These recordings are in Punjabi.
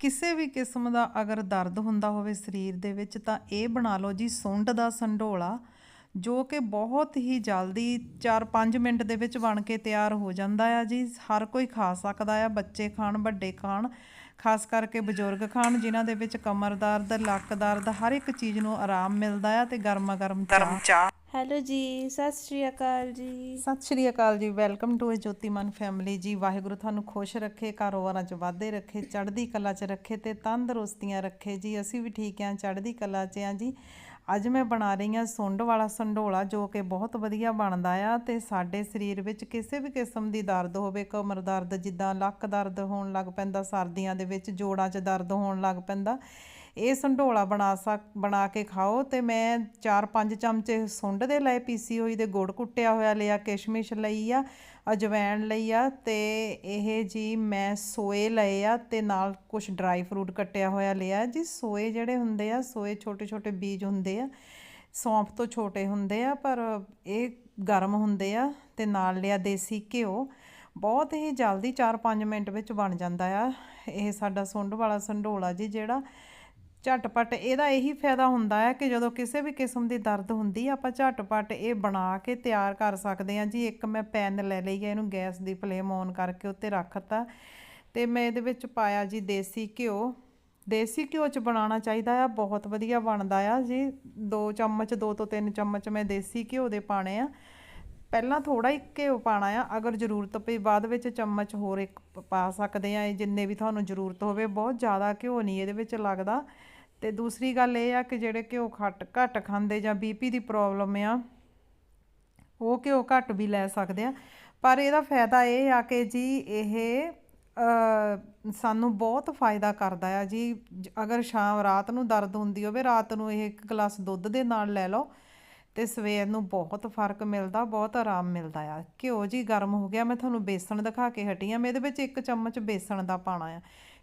ਕਿਸੇ ਵੀ ਕਿਸਮ ਦਾ ਅਗਰ ਦਰਦ ਹੁੰਦਾ ਹੋਵੇ ਸਰੀਰ ਦੇ ਵਿੱਚ, ਤਾਂ ਇਹ ਬਣਾ ਲਓ ਜੀ ਸੁੰਡ ਦਾ ਸੰਢੋਲਾ, ਜੋ ਕਿ ਬਹੁਤ ਹੀ ਜਲਦੀ 4-5 ਮਿੰਟ ਦੇ ਵਿੱਚ ਬਣ ਕੇ ਤਿਆਰ ਹੋ ਜਾਂਦਾ ਆ ਜੀ। ਹਰ ਕੋਈ ਖਾ ਸਕਦਾ ਆ, ਬੱਚੇ ਖਾਣ, ਵੱਡੇ ਖਾਣ। ਖਾਸ ਕਰਕੇ ਬਜ਼ੁਰਗ ਖਾਣ ਜਿਨ੍ਹਾਂ ਦੇ ਵਿੱਚ ਕਮਰ ਦਰਦ ਲੱਕ ਦਰਦ ਹਰ ਇੱਕ ਚੀਜ਼ ਨੂੰ ਆਰਾਮ ਮਿਲਦਾ ਆ ਤੇ ਗਰਮਾ ਗਰਮ ਚਾਹ। ਹੈਲੋ ਜੀ ਸਤਿ ਸ਼੍ਰੀ ਅਕਾਲ ਜੀ। ਸਤਿ ਸ਼੍ਰੀ ਅਕਾਲ ਜੀ ਵੈਲਕਮ ਟੂ ਜੋਤੀਮਨ ਫੈਮਿਲੀ ਜੀ। ਵਾਹਿਗੁਰੂ ਤੁਹਾਨੂੰ ਖੁਸ਼ ਰੱਖੇ ਕਾਰੋਬਾਰਾਂ 'ਚ ਵਾਧੇ ਰੱਖੇ ਚੜ੍ਹਦੀ ਕਲਾ 'ਚ ਰੱਖੇ ਤੇ ਤੰਦਰੁਸਤੀਆਂ ਰੱਖੇ ਜੀ। ਅਸੀਂ ਵੀ ਠੀਕ ਆਂ ਚੜ੍ਹਦੀ ਕਲਾ 'ਚ ਆਂ ਜੀ। ਅੱਜ ਮੈਂ ਬਣਾ ਰਹੀ ਹਾਂ ਸੁੰਡ ਵਾਲਾ ਸੰਡੋਲਾ ਜੋ ਕਿ ਬਹੁਤ ਵਧੀਆ ਬਣਦਾ ਆ ਤੇ ਸਾਡੇ ਸਰੀਰ ਵਿੱਚ ਕਿਸੇ ਵੀ ਕਿਸਮ ਦੀ ਦਰਦ ਹੋਵੇ, ਕਮਰ ਦਰਦ ਜਿੱਦਾਂ ਲੱਕ ਦਰਦ ਹੋਣ ਲੱਗ ਪੈਂਦਾ, ਸਰਦੀਆਂ ਦੇ ਵਿੱਚ ਜੋੜਾਂ 'ਚ ਦਰਦ ਹੋਣ ਲੱਗ ਪੈਂਦਾ ਇਹ ਸੰਢੋਲਾ ਬਣਾ ਸਕ, ਬਣਾ ਕੇ ਖਾਓ ਤੇ ਮੈਂ 4-5 ਚਮਚੇ ਸੁੰਡ ਦੇ ਲਏ ਪੀਸੀ ਹੋਈ ਦੇ ਗੁੜ ਕੁੱਟਿਆ ਹੋਇਆ ਲਿਆ, ਕਿਸ਼ਮਿਸ਼ ਲਈ ਆ ਅਜਵਾਇਣ ਲਈ ਆ ਤੇ ਇਹ ਜੀ ਮੈਂ ਸੋਏ ਲਏ ਆ ਤੇ ਨਾਲ ਕੁਝ ਡਰਾਈ ਫਰੂਟ ਕੱਟਿਆ ਹੋਇਆ ਲਿਆ। ਜੀ ਸੋਏ ਜਿਹੜੇ ਹੁੰਦੇ ਆ, ਸੋਏ ਛੋਟੇ-ਛੋਟੇ ਬੀਜ ਹੁੰਦੇ ਆ, ਸੌਂਫ ਤੋਂ ਛੋਟੇ ਹੁੰਦੇ ਆ, ਪਰ ਇਹ ਗਰਮ ਹੁੰਦੇ ਆ ਤੇ ਨਾਲ ਲਿਆ ਦੇਸੀ ਘਿਓ। ਬਹੁਤ ਹੀ ਜਲਦੀ 4-5 ਮਿੰਟ ਵਿੱਚ ਬਣ ਜਾਂਦਾ ਆ। ਇਹ ਸਾਡਾ ਸੁੰਡ ਵਾਲਾ ਸੰਢੋਲਾ ਜੀ ਜਿਹੜਾ ਝਟਪਟ ਇਹਦਾ ਇਹੀ ਫਾਇਦਾ ਹੁੰਦਾ ਹੈ ਕਿ ਜਦੋਂ ਕਿਸੇ ਵੀ ਕਿਸਮ ਦੀ ਦਰਦ ਹੁੰਦੀ ਆ, ਆਪਾਂ ਝਟਪਟ ਇਹ ਬਣਾ ਕੇ ਤਿਆਰ ਕਰ ਸਕਦੇ ਹਾਂ। ਜੀ, ਇੱਕ ਮੈਂ ਪੈਨ ਲੈ ਲਈ ਹੈ ਇਹਨੂੰ ਗੈਸ ਦੀ ਫਲੇਮ ਔਨ ਕਰਕੇ ਉੱਤੇ ਰੱਖਤਾ ਤੇ ਮੈਂ ਇਹਦੇ ਵਿੱਚ ਪਾਇਆ ਜੀ ਦੇਸੀ ਘਿਓ। ਦੇਸੀ ਘਿਓ ਚ ਬਣਾਉਣਾ ਚਾਹੀਦਾ ਆ, ਬਹੁਤ ਵਧੀਆ ਬਣਦਾ ਆ ਜੀ। 2 ਚਮਚ 2 ਤੋਂ 3 ਚਮਚ ਮੈਂ ਦੇਸੀ ਘਿਓ ਦੇ ਪਾਣੇ ਆ। ਪਹਿਲਾਂ ਥੋੜਾ ਹੀ ਘਿਓ ਪਾਣਾ ਆ, ਅਗਰ ਜ਼ਰੂਰਤ ਪਈ ਬਾਅਦ ਵਿੱਚ ਚਮਚ ਹੋਰ ਇੱਕ ਪਾ ਸਕਦੇ ਆ। ਜਿੰਨੇ ਵੀ ਤੁਹਾਨੂੰ ਜ਼ਰੂਰਤ ਹੋਵੇ, ਬਹੁਤ ਜ਼ਿਆਦਾ ਘਿਓ ਨਹੀਂ ਇਹਦੇ ਵਿੱਚ ਲੱਗਦਾ। ਤੇ ਦੂਸਰੀ ਗੱਲ ਇਹ ਆ ਕਿ ਜਿਹੜੇ ਘਿਓ ਖੱਟ ਘੱਟ ਖਾਂਦੇ ਜਾਂ ਬੀਪੀ ਦੀ ਪ੍ਰੋਬਲਮ ਆ, ਉਹ ਘਿਓ ਘੱਟ ਵੀ ਲੈ ਸਕਦੇ ਆ। ਪਰ ਇਹਦਾ ਫਾਇਦਾ ਇਹ ਆ ਕਿ ਜੀ ਇਹ ਸਾਨੂੰ ਬਹੁਤ ਫਾਇਦਾ ਕਰਦਾ ਆ ਜੀ। ਅਗਰ ਸ਼ਾਮ ਰਾਤ ਨੂੰ ਦਰਦ ਹੁੰਦੀ ਹੋਵੇ, ਰਾਤ ਨੂੰ ਇਹ ਇੱਕ ਗਲਾਸ ਦੁੱਧ ਦੇ ਨਾਲ ਲੈ ਲਓ ਤੇ ਸਵੇਰ ਨੂੰ ਬਹੁਤ ਫ਼ਰਕ ਮਿਲਦਾ, ਬਹੁਤ ਆਰਾਮ ਮਿਲਦਾ ਆ। ਘਿਓ ਜੀ ਗਰਮ ਹੋ ਗਿਆ, ਮੈਂ ਤੁਹਾਨੂੰ ਬੇਸਣ ਦਿਖਾ ਕੇ ਹਟੀ ਆ, ਮੈਂ ਇਹਦੇ ਵਿੱਚ ਇੱਕ ਚਮਚ ਬੇਸਣ ਦਾ ਪਾਣਾ ਆ।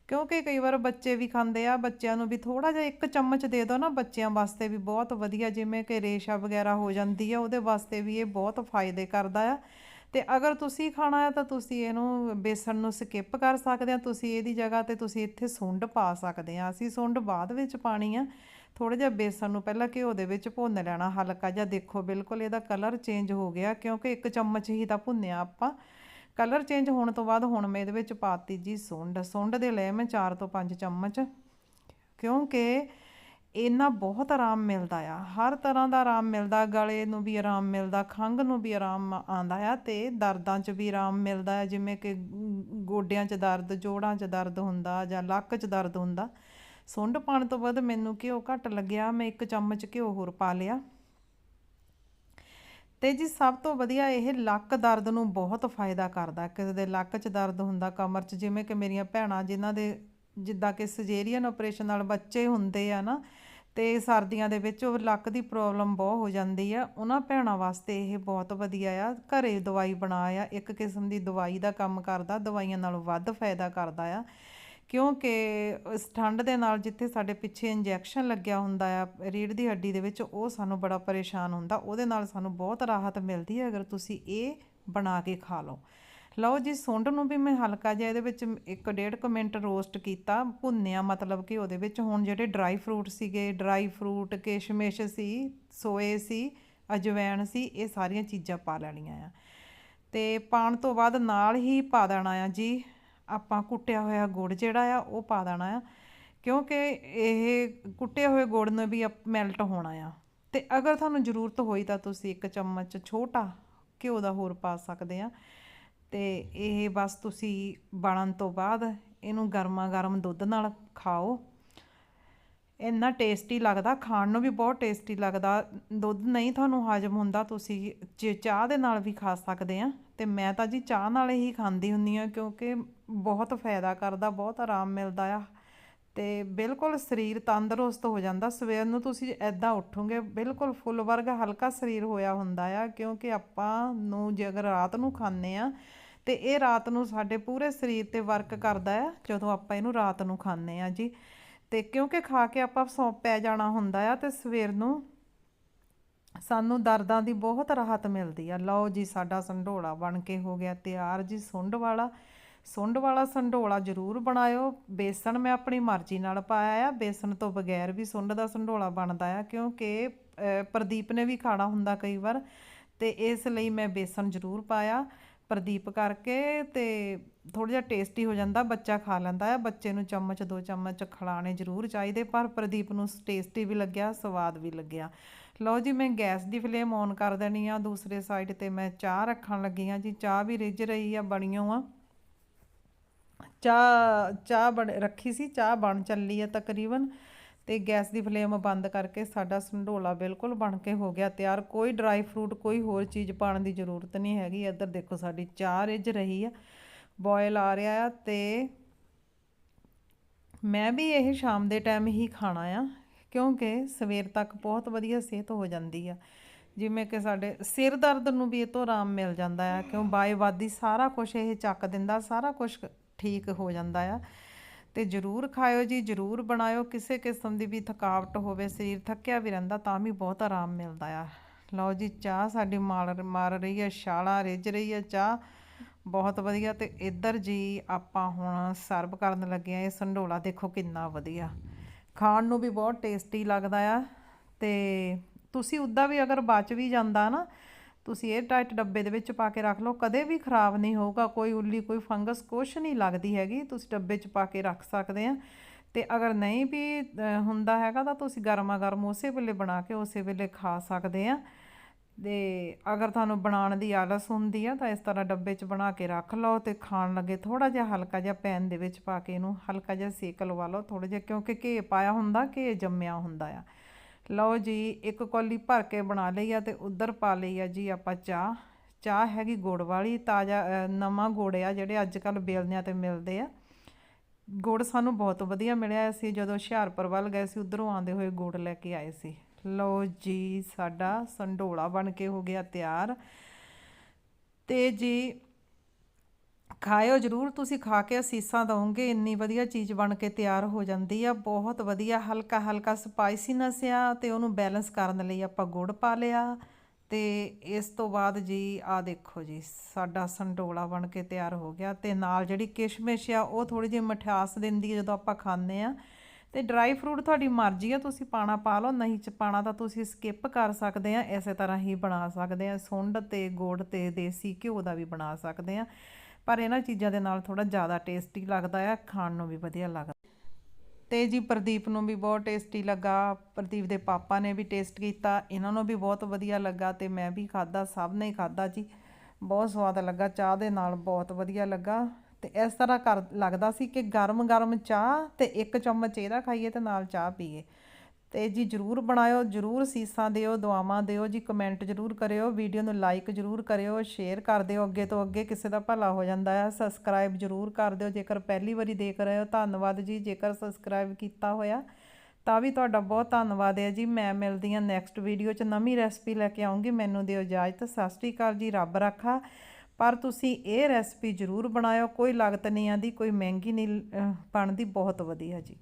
ਕਿਉਂਕਿ ਕਈ ਵਾਰ ਬੱਚੇ ਵੀ ਖਾਂਦੇ ਆ, ਬੱਚਿਆਂ ਨੂੰ ਵੀ ਥੋੜਾ ਜਿਹਾ ਇੱਕ ਚਮਚ ਦੇ ਦਿਓ ਨਾ ਬੱਚਿਆਂ ਵਾਸਤੇ ਵੀ ਬਹੁਤ ਵਧੀਆ, ਜਿਵੇਂ ਕਿ ਰੇਸ਼ਾ ਵਗੈਰਾ ਹੋ ਜਾਂਦੀ ਆ, ਉਹਦੇ ਵਾਸਤੇ ਵੀ ਇਹ ਬਹੁਤ ਫਾਇਦੇ ਕਰਦਾ ਆ। ਤੇ ਅਗਰ ਤੁਸੀਂ ਖਾਣਾ ਹੈ ਤਾਂ ਤੁਸੀਂ ਇਹਨੂੰ ਬੇਸਣ ਨੂੰ ਸਕਿਪ ਕਰ ਸਕਦੇ ਆ, ਤੁਸੀਂ ਇਹਦੀ ਜਗ੍ਹਾ ਤੇ ਤੁਸੀਂ ਇੱਥੇ ਸੁੰਡ ਪਾ ਸਕਦੇ ਆ। ਅਸੀਂ ਸੁੰਡ ਬਾਅਦ ਵਿੱਚ ਪਾਣੀ ਆ ਥੋੜਾ ਜਿਹਾ ਬੇਸਣ ਨੂੰ ਪਹਿਲਾਂ ਘਿਓ ਦੇ ਵਿੱਚ ਭੁੰਨ ਲੈਣਾ ਹਲਕਾ ਜਿਹਾ। ਦੇਖੋ ਬਿਲਕੁਲ ਇਹਦਾ ਕਲਰ ਚੇਂਜ ਹੋ ਗਿਆ, ਕਿਉਂਕਿ ਇੱਕ ਚਮਚ ਹੀ ਤਾਂ ਭੁੰਨਿਆ ਆਪਾਂ। ਕਲਰ ਚੇਂਜ ਹੋਣ ਤੋਂ ਬਾਅਦ ਹੁਣ ਮੈਂ ਇਹਦੇ ਵਿੱਚ ਪਾਤੀ ਜੀ ਸੁੰਡ। ਸੁੰਡ ਦੇ ਲਏ ਮੈਂ 4 ਤੋਂ 5 ਚਮਚ, ਕਿਉਂਕਿ ਇਹਨਾਂ ਬਹੁਤ ਆਰਾਮ ਮਿਲਦਾ ਆ। ਹਰ ਤਰ੍ਹਾਂ ਦਾ ਆਰਾਮ ਮਿਲਦਾ, ਗਲੇ ਨੂੰ ਵੀ ਆਰਾਮ ਮਿਲਦਾ, ਖੰਘ ਨੂੰ ਵੀ ਆਰਾਮ ਆਂਦਾ ਆ ਤੇ ਦਰਦਾਂ 'ਚ ਵੀ ਆਰਾਮ ਮਿਲਦਾ ਆ, ਜਿਵੇਂ ਕਿ ਗੋਡਿਆਂ 'ਚ ਦਰਦ, ਜੋੜਾਂ 'ਚ ਦਰਦ ਹੁੰਦਾ ਜਾਂ ਲੱਕ 'ਚ ਦਰਦ ਹੁੰਦਾ। ਸੁੰਡ ਪਾਉਣ ਤੋਂ ਬਾਅਦ ਮੈਨੂੰ ਘਿਓ ਘੱਟ ਲੱਗਿਆ, ਮੈਂ ਇੱਕ ਚਮਚ ਘਿਓ ਹੋਰ ਪਾ ਲਿਆ। ਤੇ ਜੀ ਸਭ ਤੋਂ ਵਧੀਆ ਇਹ ਲੱਕ ਦਰਦ ਨੂੰ ਬਹੁਤ ਫਾਇਦਾ ਕਰਦਾ। ਕਿਸੇ ਦੇ ਲੱਕ 'ਚ ਦਰਦ ਹੁੰਦਾ, ਕਮਰ 'ਚ, ਜਿਵੇਂ ਕਿ ਮੇਰੀਆਂ ਭੈਣਾਂ ਜਿਨ੍ਹਾਂ ਦੇ ਜਿੱਦਾਂ ਕਿ ਸਜੇਰੀਅਨ ਆਪਰੇਸ਼ਨ ਨਾਲ ਬੱਚੇ ਹੁੰਦੇ ਆ ਨਾ, ਤੇ ਸਰਦੀਆਂ ਦੇ ਵਿੱਚ ਉਹ ਲੱਕ ਦੀ ਪ੍ਰੋਬਲਮ ਬਹੁਤ ਹੋ ਜਾਂਦੀ ਆ। ਉਹਨਾਂ ਭੈਣਾਂ ਵਾਸਤੇ ਇਹ ਬਹੁਤ ਵਧੀਆ ਆ। ਘਰੇ ਦਵਾਈ ਬਣਾ ਆ ਇੱਕ ਕਿਸਮ ਦੀ ਦਵਾਈ ਦਾ ਕੰਮ ਕਰਦਾ, ਦਵਾਈਆਂ ਨਾਲੋਂ ਵੱਧ ਫਾਇਦਾ ਕਰਦਾ ਆ। ਕਿਉਂਕਿ ਇਸ ਠੰਡ ਦੇ ਨਾਲ ਜਿੱਥੇ ਸਾਡੇ ਪਿੱਛੇ ਇੰਜੈਕਸ਼ਨ ਲੱਗਿਆ ਹੁੰਦਾ ਆ ਰੀੜ ਦੀ ਹੱਡੀ ਦੇ ਵਿੱਚ, ਉਹ ਸਾਨੂੰ ਬੜਾ ਪਰੇਸ਼ਾਨ ਹੁੰਦਾ। ਉਹਦੇ ਨਾਲ ਸਾਨੂੰ ਬਹੁਤ ਰਾਹਤ ਮਿਲਦੀ ਹੈ ਅਗਰ ਤੁਸੀਂ ਇਹ ਬਣਾ ਕੇ ਖਾ ਲਓ। ਲਓ ਜੀ, ਸੁੰਡ ਨੂੰ ਵੀ ਮੈਂ ਹਲਕਾ ਜਿਹਾ ਇਹਦੇ ਵਿੱਚ ਇੱਕ ਡੇਢ ਕੁ ਮਿੰਟ ਰੋਸਟ ਕੀਤਾ। ਭੁੰਨਿਆ ਮਤਲਬ ਕਿ ਉਹਦੇ ਵਿੱਚ ਹੁਣ ਜਿਹੜੇ ਡਰਾਈ ਫਰੂਟ ਸੀਗੇ, ਡਰਾਈ ਫਰੂਟ, ਕਿਸ਼ਮਿਸ਼ ਸੀ, ਸੋਏ ਸੀ, ਅਜਵੈਣ ਸੀ, ਇਹ ਸਾਰੀਆਂ ਚੀਜ਼ਾਂ ਪਾ ਲੈਣੀਆਂ ਆ। ਤੇ ਪਾਣ ਤੋਂ ਬਾਅਦ ਨਾਲ ਹੀ ਪਾ ਦੇਣਾ ਆ ਜੀ। ਆਪਾਂ ਕੁੱਟਿਆ ਹੋਇਆ ਗੁੜ ਜਿਹੜਾ ਆ, ਉਹ ਪਾ ਦੇਣਾ ਆ। ਕਿਉਂਕਿ ਇਹ ਕੁੱਟੇ ਹੋਏ ਗੁੜ ਨੂੰ ਵੀ ਮੈਲਟ ਹੋਣਾ ਆ। ਤੇ ਅਗਰ ਤੁਹਾਨੂੰ ਜ਼ਰੂਰਤ ਹੋਈ ਤਾਂ ਤੁਸੀਂ ਇੱਕ ਚਮਚ ਛੋਟਾ ਘਿਓ ਦਾ ਹੋਰ ਪਾ ਸਕਦੇ ਆ। ਤੇ ਇਹ ਬਸ ਤੁਸੀਂ ਬਣਨ ਤੋਂ ਬਾਅਦ ਇਹਨੂੰ ਗਰਮਾ ਗਰਮ ਦੁੱਧ ਨਾਲ ਖਾਓ। ਇੰਨਾ ਟੇਸਟੀ ਲੱਗਦਾ, ਖਾਣ ਨੂੰ ਵੀ ਬਹੁਤ ਟੇਸਟੀ ਲੱਗਦਾ। ਦੁੱਧ ਨਹੀਂ ਤੁਹਾਨੂੰ ਹਜਮ ਹੁੰਦਾ, ਤੁਸੀਂ ਚ- ਚਾਹ ਦੇ ਨਾਲ ਵੀ ਖਾ ਸਕਦੇ ਆ। ਤੇ ਮੈਂ ਤਾਂ ਜੀ ਚਾਹ ਨਾਲ ਹੀ ਖਾਂਦੀ ਹੁੰਦੀ ਆ ਕਿਉਂਕਿ ਬਹੁਤ ਫਾਇਦਾ ਕਰਦਾ, ਬਹੁਤ ਆਰਾਮ ਮਿਲਦਾ ਆ। ਤੇ ਬਿਲਕੁਲ ਸਰੀਰ ਤੰਦਰੁਸਤ ਹੋ ਜਾਂਦਾ। ਸਵੇਰ ਨੂੰ ਤੁਸੀਂ ਐਦਾਂ ਉੱਠੋਗੇ, ਬਿਲਕੁਲ ਫੁੱਲ ਵਰਗ, ਹਲਕਾ ਸਰੀਰ ਹੋਇਆ ਹੁੰਦਾ ਆ, ਕਿਉਂਕਿ ਆਪਾਂ ਨੂੰ ਜੇ ਅਗਰ ਰਾਤ ਨੂੰ ਖਾਂਦੇ ਆ, ਤੇ ਇਹ ਰਾਤ ਨੂੰ ਸਾਡੇ ਪੂਰੇ ਸਰੀਰ ਤੇ ਵਰਕ ਕਰਦਾ ਆ, ਜਦੋਂ ਆਪਾਂ ਇਹਨੂੰ ਰਾਤ ਨੂੰ ਖਾਂਦੇ ਆ ਜੀ। ਤੇ ਕਿਉਂਕਿ ਖਾ ਕੇ ਆਪਾਂ ਸੌਂ ਪੈ ਜਾਣਾ ਹੁੰਦਾ ਆ ਤੇ ਸਵੇਰ ਨੂੰ ਸਾਨੂੰ ਦਰਦਾਂ ਦੀ ਬਹੁਤ ਰਾਹਤ ਮਿਲਦੀ ਆ। ਲਓ ਜੀ ਸਾਡਾ ਸੰਢੋਲਾ ਬਣ ਕੇ ਹੋ ਗਿਆ ਤਿਆਰ ਜੀ ਸੁੰਡ ਵਾਲਾ। ਸੁੰਡ ਵਾਲਾ ਸੰਢੋਲਾ ਜ਼ਰੂਰ ਬਣਾਇਓ। ਬੇਸਣ ਮੈਂ ਆਪਣੀ ਮਰਜ਼ੀ ਨਾਲ ਪਾਇਆ ਆ। ਬੇਸਣ ਤੋਂ ਬਗੈਰ ਵੀ ਸੁੰਡ ਦਾ ਸੰਢੋਲਾ ਬਣਦਾ ਆ ਕਿਉਂਕਿ ਪ੍ਰਦੀਪ ਨੇ ਵੀ ਖਾਣਾ ਹੁੰਦਾ ਕਈ ਵਾਰ ਤੇ ਇਸ ਲਈ ਮੈਂ ਬੇਸਣ ਜ਼ਰੂਰ ਪਾਇਆ ਪ੍ਰਦੀਪ ਕਰਕੇ ਤੇ ਥੋੜਾ ਜਿਹਾ ਟੇਸਟੀ ਹੋ ਜਾਂਦਾ, ਬੱਚਾ ਖਾ ਲੈਂਦਾ ਆ। ਬੱਚੇ ਨੂੰ ਚਮਚ, ਦੋ ਚਮਚ ਖਿਲਾਣੇ ਜ਼ਰੂਰ ਚਾਹੀਦੇ, ਪਰ ਪ੍ਰਦੀਪ ਨੂੰ ਟੇਸਟੀ ਵੀ ਲੱਗਿਆ, ਸਵਾਦ ਵੀ ਲੱਗਿਆ। ਲਓ ਜੀ, ਮੈਂ ਗੈਸ ਦੀ ਫਲੇਮ ਔਨ ਕਰ ਦੇਣੀ ਆ। ਦੂਸਰੇ ਸਾਈਡ ਤੇ ਮੈਂ ਚਾਹ ਰੱਖਣ ਲੱਗੀ ਆ ਜੀ। ਚਾਹ ਵੀ ਰਿੱਝ ਰਹੀ ਆ, ਬਣੀਓ ਆ। ਚਾਹ ਚਾਹ ਬਣ, ਰੱਖੀ ਸੀ, ਚਾਹ ਬਣ ਚੱਲੀ ਆ ਤਕਰੀਬਨ। ਤੇ ਗੈਸ ਦੀ ਫਲੇਮ ਬੰਦ ਕਰਕੇ ਸਾਡਾ ਸੰਢੋਲਾ ਬਿਲਕੁਲ ਬਣ ਕੇ ਹੋ ਗਿਆ ਤਿਆਰ। ਕੋਈ ਡਰਾਈ ਫਰੂਟ ਕੋਈ ਹੋਰ ਚੀਜ਼ ਪਾਉਣ ਦੀ ਜ਼ਰੂਰਤ ਨਹੀਂ ਹੈਗੀ। ਇੱਧਰ ਦੇਖੋ, ਸਾਡੀ ਚਾਹ ਰਿੱਝ ਰਹੀ ਆ। ਬੋਇਲ ਆ ਰਿਹਾ ਆ ਤੇ ਮੈਂ ਵੀ ਇਹ ਸ਼ਾਮ ਦੇ ਟਾਈਮ ਹੀ ਖਾਣਾ ਆ, ਕਿਉਂਕਿ ਸਵੇਰ ਤੱਕ ਬਹੁਤ ਵਧੀਆ ਸਿਹਤ ਹੋ ਜਾਂਦੀ ਆ। ਜਿਵੇਂ ਕਿ ਸਾਡੇ ਸਿਰ ਦਰਦ ਨੂੰ ਵੀ ਇਹ ਤੋਂ ਆਰਾਮ ਮਿਲ ਜਾਂਦਾ ਆ, ਕਿਉਂ ਬਾਏਵਾਦੀ ਸਾਰਾ ਕੁਝ ਇਹ ਚੱਕ ਦਿੰਦਾ, ਸਾਰਾ ਕੁਝ ਠੀਕ ਹੋ ਜਾਂਦਾ ਆ। ਤੇ ਜਰੂਰ ਖਾਇਓ ਜੀ, ਜਰੂਰ ਬਣਾਇਓ, ਕਿਸੇ ਕਿਸਮ ਦੀ ਵੀ ਥਕਾਵਟ ਹੋਵੇ, ਸਰੀਰ ਥੱਕਿਆ ਵੀ ਰਹਿੰਦਾ ਤਾਂ ਵੀ ਬਹੁਤ ਆਰਾਮ ਮਿਲਦਾ ਆ। ਲਓ ਜੀ, ਚਾਹ ਸਾਡੀ ਮਾਰ ਮਾਰ ਰਹੀ ਆ, ਛਾਲਾ ਰਿੱਝ ਰਹੀ ਆ, ਚਾਹ ਬਹੁਤ ਵਧੀਆ ਤੇ ਇੱਧਰ ਜੀ ਆਪਾਂ ਹੁਣ ਸਰਵ ਕਰਨ ਲੱਗੇ ਆ, ਇਹ ਸੰਡੋਲਾ ਦੇਖੋ ਕਿੰਨਾ ਵਧੀਆ। ਖਾਣ ਨੂੰ ਵੀ ਬਹੁਤ ਟੇਸਟੀ ਲੱਗਦਾ ਆ ਤੇ ਤੁਸੀਂ ਉੱਦਾਂ ਵੀ ਅਗਰ ਬਚ ਵੀ ਜਾਂਦਾ ਨਾ, ਤੁਸੀਂ ਇਹ ਟਾਈਟ ਡੱਬੇ ਦੇ ਵਿੱਚ ਪਾ ਕੇ ਰੱਖ ਲਓ, ਕਦੇ ਵੀ ਖਰਾਬ ਨਹੀਂ ਹੋਊਗਾ, ਕੋਈ ਉੱਲੀ, ਕੋਈ ਫੰਗਸ ਕੁਛ ਨਹੀਂ ਲੱਗਦੀ ਹੈਗੀ, ਤੁਸੀਂ ਡੱਬੇ 'ਚ ਪਾ ਕੇ ਰੱਖ ਸਕਦੇ ਆ। ਤੇ ਅਗਰ ਨਹੀਂ ਵੀ ਹੁੰਦਾ ਹੈਗਾ ਤਾਂ ਤੁਸੀਂ ਗਰਮਾ ਗਰਮ ਉਸੇ ਵੇਲੇ ਬਣਾ ਕੇ ਉਸੇ ਵੇਲੇ ਖਾ ਸਕਦੇ ਆ। ਦੇ ਅਗਰ ਤੁਹਾਨੂੰ ਬਣਾਉਣ ਦੀ ਆਲਸ ਹੁੰਦੀ ਆ, ਤਾਂ ਇਸ ਤਰ੍ਹਾਂ ਡੱਬੇ 'ਚ ਬਣਾ ਕੇ ਰੱਖ ਲਓ ਤੇ ਖਾਣ ਲੱਗੇ ਥੋੜਾ ਜਿਹਾ ਹਲਕਾ ਜਿਹਾ ਪੈਨ ਦੇ ਵਿੱਚ ਪਾ ਕੇ ਇਹਨੂੰ ਹਲਕਾ ਜਿਹਾ ਸੇਕ ਲਵਾ ਲਓ ਥੋੜਾ ਜਿਹਾ, ਕਿਉਂਕਿ ਘੇ ਪਾਇਆ ਹੁੰਦਾ, ਘੇ ਜੰਮਿਆ ਹੁੰਦਾ ਆ। ਲਓ ਜੀ, ਇੱਕ ਕੌਲੀ ਭਰ ਕੇ ਬਣਾ ਲਈ ਆ ਤੇ ਉਧਰ ਪਾ ਲਈ ਆ ਜੀ ਆਪਾਂ ਚਾਹ। ਚਾਹ ਹੈਗੀ ਗੁੜ ਵਾਲੀ, ਤਾਜ਼ਾ ਨਵਾਂ ਗੁੜ ਆ ਜਿਹੜੇ ਅੱਜ ਕੱਲ ਬੇਲਨਿਆਂ ਤੇ ਮਿਲਦੇ ਆ। ਗੁੜ ਸਾਨੂੰ ਬਹੁਤ ਵਧੀਆ ਮਿਲਿਆ ਸੀ ਜਦੋਂ ਹੁਸ਼ਿਆਰਪੁਰ ਵੱਲ ਗਏ ਸੀ, ਉਧਰੋਂ ਆਉਂਦੇ ਹੋਏ ਗੁੜ ਲੈ ਕੇ ਆਏ ਸੀ। ਲਓ ਜੀ, ਸਾਡਾ ਸੰਢੋਲਾ ਬਣ ਕੇ ਹੋ ਗਿਆ ਤਿਆਰ। ਤੇ ਜੀ, ਖਾਇਓ ਜਰੂਰ, ਤੁਸੀਂ ਖਾ ਕੇ ਅਸੀਸਾਂ ਦਵੋਗੇ। ਇੰਨੀ ਵਧੀਆ ਚੀਜ਼ ਬਣ ਕੇ ਤਿਆਰ ਹੋ ਜਾਂਦੀ ਆ। ਬਹੁਤ ਵਧੀਆ ਹਲਕਾ ਹਲਕਾ ਸਪਾਈਸੀਨੈਸ ਆ ਤੇ ਉਹਨੂੰ ਬੈਲੈਂਸ ਕਰਨ ਲਈ ਆਪਾਂ ਗੁੜ ਪਾ ਲਿਆ। ਤੇ ਇਸ ਤੋਂ ਬਾਅਦ ਜੀ ਆ ਦੇਖੋ ਜੀ, ਸਾਡਾ ਸੰਡੋਲਾ ਬਣ ਕੇ ਤਿਆਰ ਹੋ ਗਿਆ। ਤੇ ਨਾਲ ਜਿਹੜੀ ਕਿਸ਼ਮਿਸ਼ ਆ, ਉਹ ਥੋੜੀ ਜਿਹੀ ਮਠਿਆਸ ਦਿੰਦੀ ਹੈ ਜਦੋਂ ਆਪਾਂ ਖਾਂਦੇ ਆ। ਤੇ ਡਰਾਈ ਫਰੂਟ ਤੁਹਾਡੀ ਮਰਜ਼ੀ ਆ, ਤੁਸੀਂ ਪਾਣਾ ਪਾ ਲਓ, ਨਹੀਂ ਚ ਪਾਣਾ ਤਾਂ ਤੁਸੀਂ ਸਕਿਪ ਕਰ ਸਕਦੇ ਆ ਇਸੇ ਤਰ੍ਹਾਂ ਹੀ ਬਣਾ ਸਕਦੇ ਆ, ਸੁੰਡ ਤੇ ਗੁੜ ਤੇ ਦੇਸੀ ਘਿਓ ਦਾ ਵੀ ਬਣਾ ਸਕਦੇ ਆ, ਪਰ ਇਹਨਾਂ ਚੀਜ਼ਾਂ ਦੇ ਨਾਲ ਥੋੜਾ ਜ਼ਿਆਦਾ ਟੇਸਟੀ ਲੱਗਦਾ ਆ, ਖਾਣ ਨੂੰ ਵੀ ਵਧੀਆ ਲੱਗਦਾ। ਤੇ ਜੀ ਪ੍ਰਦੀਪ ਨੂੰ ਵੀ ਬਹੁਤ ਟੇਸਟੀ ਲੱਗਾ, ਪ੍ਰਦੀਪ ਦੇ ਪਾਪਾ ਨੇ ਵੀ ਟੇਸਟ ਕੀਤਾ, ਇਹਨਾਂ ਨੂੰ ਵੀ ਬਹੁਤ ਵਧੀਆ ਲੱਗਾ ਤੇ ਮੈਂ ਵੀ ਖਾਦਾ ਸਭ ਨੇ ਹੀ ਖਾਦਾ ਜੀ, ਬਹੁਤ ਸਵਾਦ ਲੱਗਾ, ਚਾਹ ਦੇ ਨਾਲ ਬਹੁਤ ਵਧੀਆ ਲੱਗਾ। ਤੇ ਇਸ ਤਰ੍ਹਾਂ ਕਰ ਲੱਗਦਾ ਸੀ ਕਿ ਗਰਮ ਗਰਮ ਚਾਹ ਤੇ ਇੱਕ ਚਮਚ ਇਹਦਾ ਖਾਈਏ ਤੇ ਨਾਲ ਚਾਹ ਪੀਏ। ਤੇ ਜੀ ਜਰੂਰ ਬਣਾਇਓ, ਜਰੂਰ ਸੀਸਾਂ ਦਿਓ, ਦੁਆਵਾਂ ਦਿਓ, ਜੀ ਕਮੈਂਟ ਜਰੂਰ ਕਰਿਓ, ਵੀਡੀਓ ਨੂੰ ਲਾਈਕ ਜਰੂਰ ਕਰਿਓ, ਸ਼ੇਅਰ ਕਰ ਦਿਓ, ਅੱਗੇ ਤੋਂ ਅੱਗੇ ਕਿਸੇ ਦਾ ਭਲਾ ਹੋ ਜਾਂਦਾ ਹੈ, ਸਬਸਕ੍ਰਾਈਬ ਜਰੂਰ ਕਰ ਦਿਓ, ਜੇਕਰ ਪਹਿਲੀ ਵਾਰੀ ਦੇਖ ਰਹੇ ਹੋ, ਧੰਨਵਾਦ ਜੀ, ਜੇਕਰ ਸਬਸਕ੍ਰਾਈਬ ਕੀਤਾ ਹੋਇਆ, ਤਾਂ ਵੀ ਤੁਹਾਡਾ ਬਹੁਤ ਧੰਨਵਾਦ ਹੈ ਜੀ। ਮੈਂ ਮਿਲਦੀ ਹਾਂ ਨੈਕਸਟ ਵੀਡੀਓ 'ਚ ਨਵੀਂ ਰੈਸਪੀ ਲੈ ਕੇ ਆਉਂਗੀ। ਮੈਨੂੰ ਦਿਓ ਇਜਾਜ਼ਤ। ਸਤਿ ਸ਼੍ਰੀ ਅਕਾਲ ਜੀ, ਰੱਬ ਰੱਖਾ। ਪਰ ਤੁਸੀਂ ਇਹ ਰੈਸਪੀ ਜਰੂਰ ਬਣਾਇਓ, ਕੋਈ ਲਾਗਤ ਨਹੀਂ ਆਂਦੀ, ਕੋਈ ਮਹਿੰਗੀ ਨਹੀਂ ਬਣਦੀ, ਬਹੁਤ ਵਧੀਆ ਜੀ।